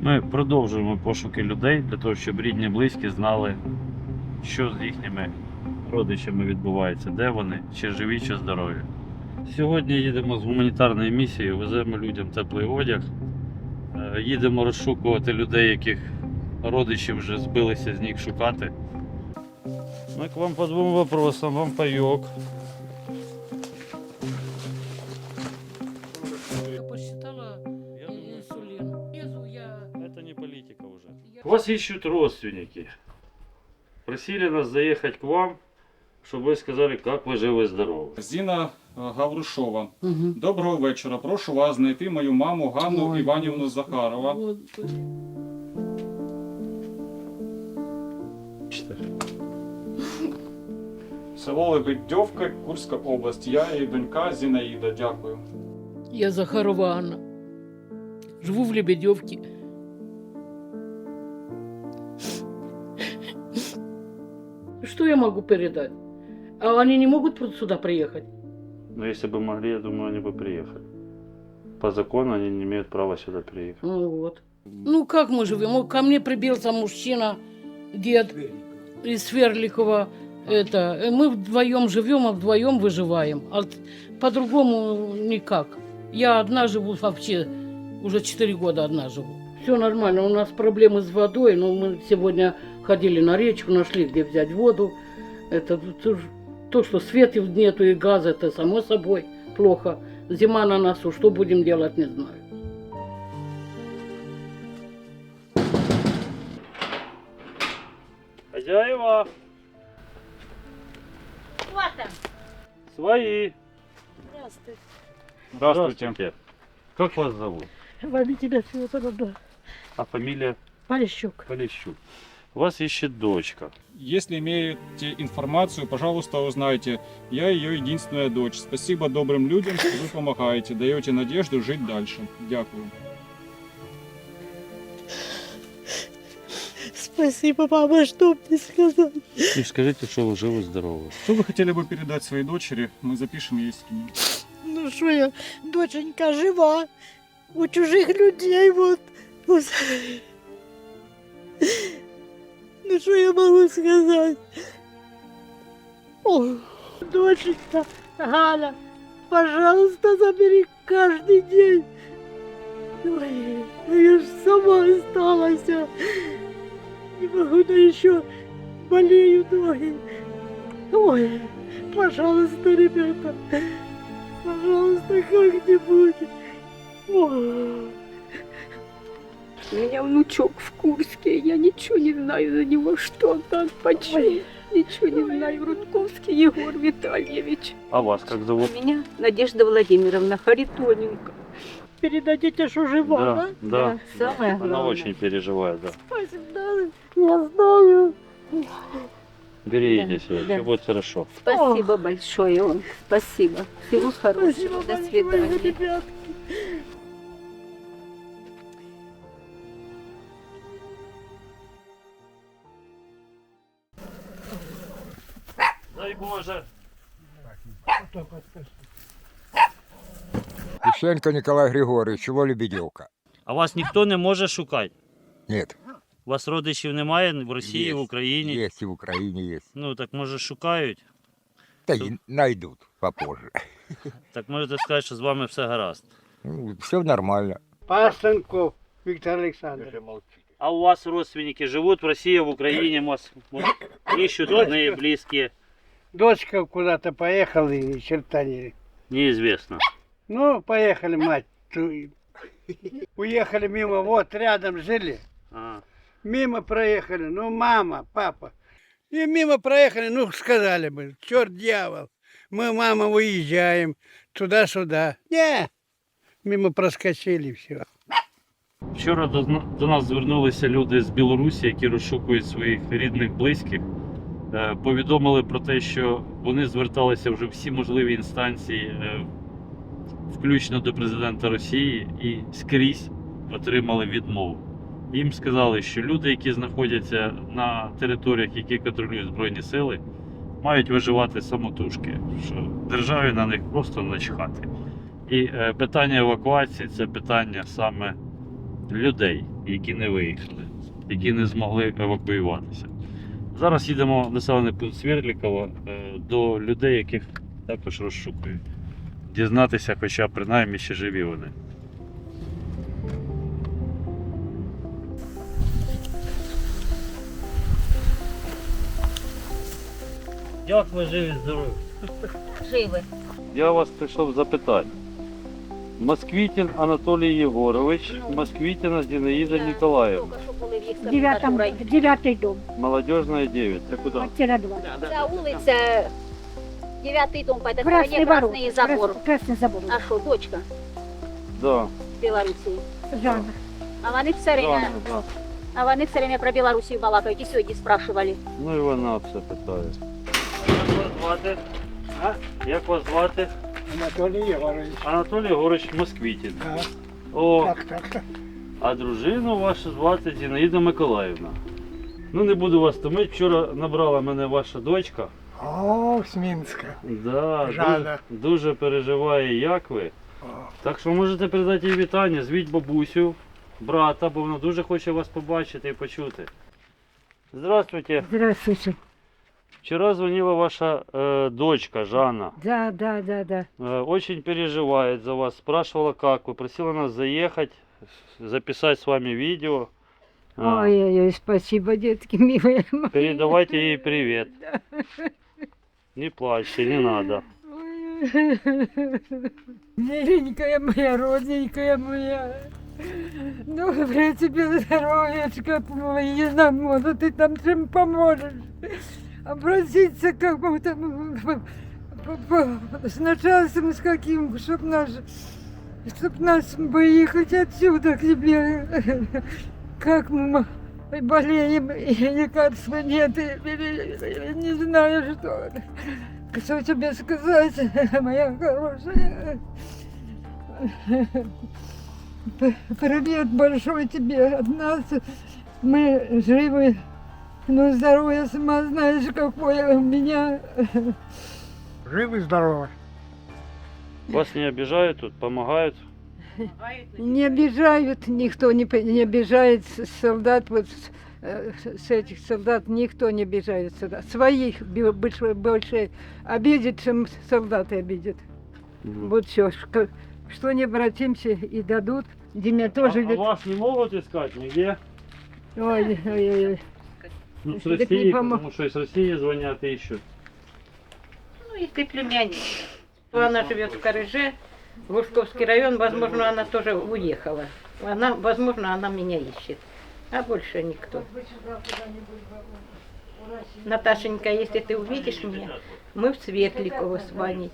Ми продовжуємо пошуки людей для того, щоб рідні близькі знали, що з їхніми родичами відбувається, де вони, чи живі, чи здорові. Сьогодні їдемо з гуманітарною місією, веземо людям теплий одяг. Е, Їдемо розшукувати людей, яких родичі вже збилися з ніг шукати. Ми к вам по двом вопросам, вам пайок. Вас ищут родственники. Просили нас заехать к вам, чтобы вы сказали, как вы живы-здоровы. Зіна е, Гаврушова. Мгм. Доброго вечора. Прошу вас знайти мою маму Ганну Ой, Іванівну Захарова. Господи. Село Лебедьовка, Курська область. Я і донька Зінаїда. Дякую. Я Захарова Анна. Живу в Лебедевке. Что я могу передать? А они не могут сюда приехать? Но если бы могли, я думаю, они бы приехали. По закону они не имеют права сюда приехать. Ну вот. Ну как мы живем? Ко мне прибился мужчина, дед из Сверликова. Это, мы вдвоем живем, а вдвоем выживаем. А по-другому никак. Я одна живу вообще, уже 4 года одна живу. Все нормально, у нас проблемы с водой, но мы сегодня ходили на речку, нашли, где взять воду. Это то, что света нету и газа, это само собой плохо. Зима на носу, что будем делать, не знаю. Хозяева! Свои! Здравствуйте. Здравствуйте. Как вас зовут? Вами тебя всего надо. А фамилия Полищук. Полищук. Вас ищет дочка. Если имеете информацию, пожалуйста, узнайте. Я ее единственная дочь. Спасибо добрым людям, что вы помогаете, даете надежду жить дальше. Дякую. Спасибо, мама, что мне сказать? И скажите, что вы живы-здоровы. Что вы хотели бы передать своей дочери? Мы запишем ей скинем. Ну что я, доченька жива. У чужих людей вот. Что я могу сказать? О, доченька, Галя, пожалуйста, забери каждый день. Ой, ну я ж сама осталась. а. Не могу, да еще болеют ноги. Ой, пожалуйста, ребята, пожалуйста, как-нибудь. Ой. У меня внучок в Курске, я ничего не знаю за него, что он там, почему. Ничего не знаю. Рудковский Егор Витальевич. А вас как зовут? меня Надежда Владимировна Харитоненко. Передадите, что жива, да? да. Самое Она главное. очень переживает, да. Спасибо, да, я знаю. Берегите Да, себя, да. все будет хорошо. Спасибо большое вам. Спасибо. Всего хорошего. Спасибо До большое, свидания. ребятки. Боже. Лисенко Николай Григорьевич, село Лебедевка. А вас ніхто не може шукати? Нет, У вас родичів немає в Росії, в Україні? есть и в Украине есть. Ну так може шукають. Да и найдут попозже. Так можете сказати, що з вами все гаразд. Ну, все нормально. Пасенков Виктор Александрович. А у вас родственники живут в России, в Украине, вас вот, ищут родные, близкие? Дочка куда-то поехала и ни черта не... Неизвестно. Ну, поехали, мать. ту- Уехали мимо, вот рядом жили. А, Мимо проехали, ну, мама, папа. И мимо проехали, ну, сказали бы, черт дьявол. Мы, мама, уезжаем туда-сюда. Не, мимо проскочили все. Вчора до, зна- до нас звернулися люди з Білорусі, які розшукують своїх рідних близьких. Е, Повідомили про те, що вони зверталися вже всі можливі інстанції, е, включно до президента Росії, і скрізь отримали відмову. Їм сказали, що люди, які знаходяться на територіях, які контролюють Збройні сили, мають виживати самотужки, що державі на них просто начхати. І е, питання евакуації це питання саме людей, які не виїхали, які не змогли евакуюватися. Зараз їдемо в населений пункт Свердлікова е, до людей, яких також розшукують. Дізнатися, хоча принаймні ще живі вони. Як ви живі здорові? Живы. Я вас прийшов запитати. Москвітін Анатолій Єгорович, Москвітіна Зінаїда Ніколаївна, Только что були в їх Девятом, комендатурой. девятый дом, молодіжна 9. Це куди? квартира 2. Ця вулиця, дев'ятий дом, по этой Красный стороне ворот. красный забор. Крас- Красный забор. А що, дочка Да. з Білорусі? Жанна. А вони все время, Жанна, да. а вони все время про Білорусію балакають. І сьогодні спрашивали. Ну і вона все питає. Як вас звати? А? Як вас звати? Анатолий Егорович. Анатолій Єгорович Москвітін. О, Так, так. а дружину вашу звати Зінаїда Миколаївна. Ну не буду вас томити. Вчора набрала мене ваша дочка. О, с Минска. Да, дуже, дуже переживає, як ви. О. Так що можете передати їй вітання, звіть бабусю, брата, бо вона дуже хоче вас побачити і почути. Здравствуйте. Здравствуйте. Вчера звонила ваша э, дочка Жанна. Да, да, да, да. Э, очень переживает за вас. Спрашивала, как вы. Просила нас заехать, записать с вами видео. А, Ой-ой-ой, спасибо, детки милые. передавайте ей привет. Не плачьте, не надо. Миленькая моя, родненькая моя. Доброе тебе здоровьечко, ой, не знаю, может, ты там чем поможешь. Обратиться к кому-то по- по- с начальством с каким, чтоб наш, чтоб нас выехать отсюда к тебе. Как мы болеем, и лекарства нет, и- и- и не знаю, что. Что тебе сказать, моя хорошая? Привет большой тебе от нас. Мы живы, но здоровье сама знаешь, какое у меня. Живы, здоровы. Вас не обижают тут, помогают. Не обижают, никто не, не обижает солдат, вот с, э, с этих солдат никто не обижает. Своих больше, больше обидит, чем солдаты обидят. Мгм. Вот все, что не обратимся и дадут. Диме А, тоже а ведь- вас не могут искать нигде? Ой, ой, ой, ой. Ну, с Так не России, помо- потому что из России звонят и ищут. Ну, если племянник. Она живет в Корыже, Лужковский район, возможно, она тоже уехала. Она, возможно, она меня ищет. А больше никто. Наташенька, если ты увидишь меня, мы в Светликово с Ваней.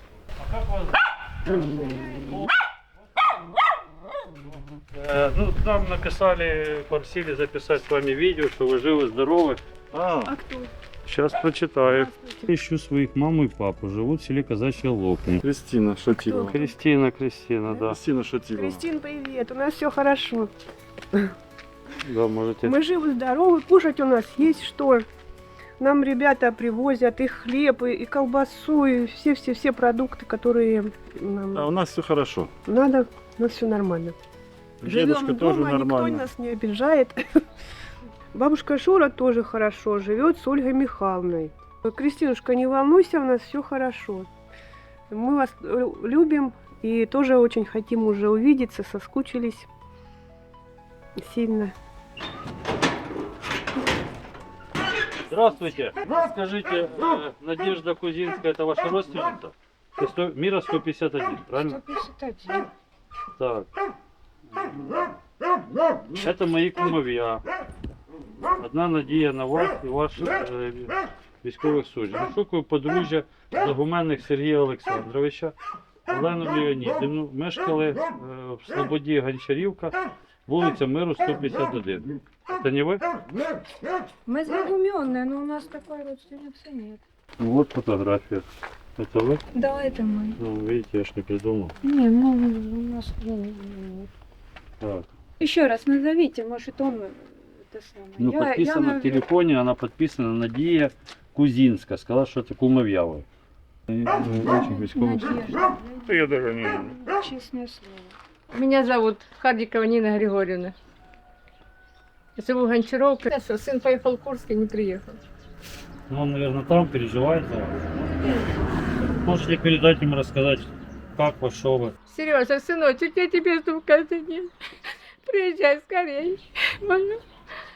Э, ну, нам написали, просили записать с вами видео, что вы живы, здоровы. А, кто? Сейчас прочитаю. Ищу своих маму и папу. Живут в селе Казачья Лопни. Кристина Шатилова. Кристина, Кристина, да. Кристина Шатилова. Кристин, привет. У нас все хорошо. Да, можете. Мы живы, здоровы, кушать у нас есть что. Нам ребята привозят и хлеб, и, и колбасу, и все-все-все продукты, которые нам А у нас все хорошо. надо. У нас все нормально. Дедушка Живем тоже дома, никто нормально. нас не обижает. Бабушка Шура тоже хорошо живет с Ольгой Михайловной. Кристинушка, не волнуйся, у нас все хорошо. Мы вас любим и тоже очень хотим уже увидеться, соскучились сильно. Здравствуйте. Скажите, э, Надежда Кузинская, это ваша родственница? Мира 151, правильно? 151. Так. Это мои кумовья. Одна надія на вас і ваш е, військових суддів. Шукаю подружжя загуменних Сергія Олександровича, Олену Леонідівну. Мешкали е, в Слободі Гончарівка, вулиця Миру 151. Це не ви? Мы загуменные, но у нас такой родственницы нет. Ну, вот фотография. Это вы? Да, это мы. Ну, видите, я ж не придумал. Не, ну у нас... ну, Так. Еще раз назовите, может он самое. Ну, Я- подписано я, в телефоне, она подписана Надія Кузінська. Сказала, що це кумов'я ви. Надежда. Я даже не Честное слово. Меня зовут Хардикова Нина Григорьевна. Живу в Гончаровке. Сын поехал в Курск и не приехал. Ну, он, наверное, там переживает за вас. Можете передать ему, рассказать, как что вы. Сережа, сыночек, я тебя жду каждый день. Приезжай скорее. Больно.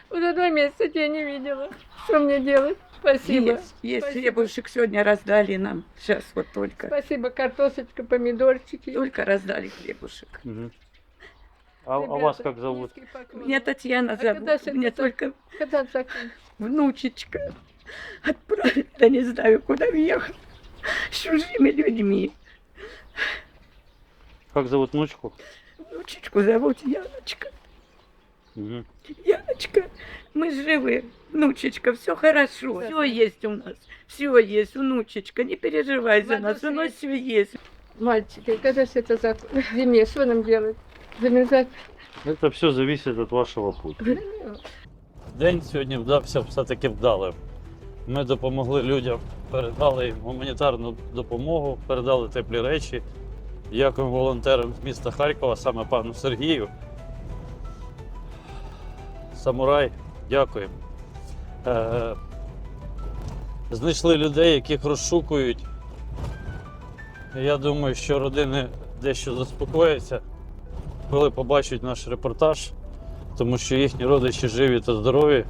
Уже два месяца тебя не видела. Что мне делать? Спасибо. Есть, есть Спасибо. хлебушек сегодня раздали нам. Сейчас вот только. Спасибо, картошечка, помидорчики. Только раздали хлебушек. А, а вас как зовут? Меня Татьяна А когда зовут. же Мне это только Когда внучечка отправить, да не знаю, куда въехать. С чужими людьми. Как зовут внучку? Внучечку зовут Яночка. Мгм. Яночка, мы живы. Внучечка, все хорошо. Все есть у нас. Все есть, внучечка. Не переживай за нас. У нас все есть. Мальчики, когда же это закончится? Зиме, что нам делать? Замерзать? Это все зависит від вашого путу. День сьогодні вдався все-таки вдалим. Ми допомогли людям, передали їм гуманітарну допомогу, передали теплі речі. Дякуємо волонтерам з міста Харкова, саме пану Сергію. Самурай, дякуємо. Е, знайшли людей, яких розшукують. Я думаю, що родини дещо заспокояться, коли побачать наш репортаж, тому що їхні родичі живі та здорові.